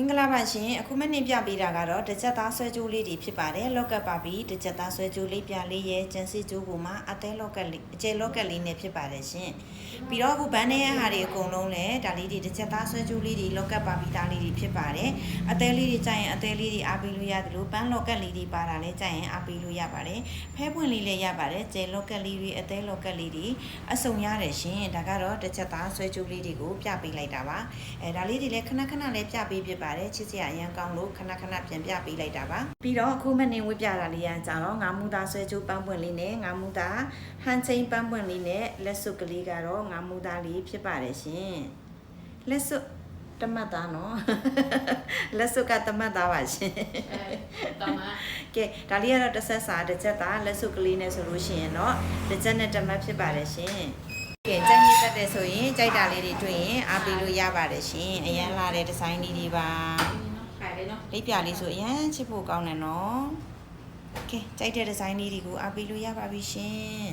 မင်္ဂလာပါရှင်အခုမနေ့ပြပေးတာကတော့တစ်ချက်သားဆွဲကြိုးလေးတွေဖြစ်ပါတယ်လောက်ကတ်ပါပြီတစ်ချက်သားဆွဲကြိုးလေးပြလေးရဲ့ကျန်စီကြိုးပေါ်မှာအသေးလောက်ကတ်လေးအကျဲလောက်ကတ်လေးနဲ့ဖြစ်ပါတယ်ရှင်ပြီးတော့အခုဗန်းနဲ့ဟာတွေအကုန်လုံးလည်းဒါလေးတွေတစ်ချက်သားဆွဲကြိုးလေးတွေလောက်ကတ်ပါပြီးသားလေးတွေဖြစ်ပါတယ်အသေးလေးတွေကြိုင်ရင်အသေးလေးတွေအားပေးလို့ရတယ်လို့ပန်းလောက်ကတ်လေးတွေပါတာလည်းကြိုင်ရင်အားပေးလို့ရပါတယ်ဖဲပွင့်လေးလည်းရပါတယ်ကျဲလောက်ကတ်လေးတွေအသေးလောက်ကတ်လေးတွေအစုံရတယ်ရှင်ဒါကတော့တစ်ချက်သားဆွဲကြိုးလေးတွေကိုပြပေးလိုက်တာပါအဲဒါလေးတွေလည်းခဏခဏလည်းပြပေးဖြစ်ပါတယ်ချစ်စရာအရန်ကောင်းလို့ခဏခဏပြန်ပြပေးလိုက်တာပါပြီးတော့အခုမနေဝတ်ပြတာလေးရကြတော့ငါမူသားဆွဲကြိုးပန်းပွင့်လေးနဲ့ငါမူသားဟန်ချင်းပန်းပွင့်လေးနဲ့လက်စွပ်ကလေးကတော့ငါမူသားလေးဖြစ်ပါတယ်ရှင်လက်စွပ်တမတ်သားနော်လက်စွပ်ကတမတ်သားပါရှင်အဲတမကဲဒါလေးကတော့တစ်ဆက်စာတစ်ချက်သားလက်စုပ်ကလေးနဲ့ဆိုလို့ရှိရင်တော့တစ်ချက်နဲ့တစ်မတ်ဖြစ်ပါတယ်ရှင် ကဲကြိုက်ရတတ်တယ်ဆိုရင်ကြိုက်တာလေးတွေတွေ့ရင်အားပေးလို့ရပါတယ်ရှင်အရန်လာတဲ့ဒီဇိုင်းလေးတွေပါခါလေးနော်လေးပြလေးဆိုအရန်ချစ်ဖို့ကောင်းတယ်နော်ကဲကြိုက်တဲ့ဒီဇိုင်းလေးတွေကိုအားပေးလို့ရပါပြီရှင်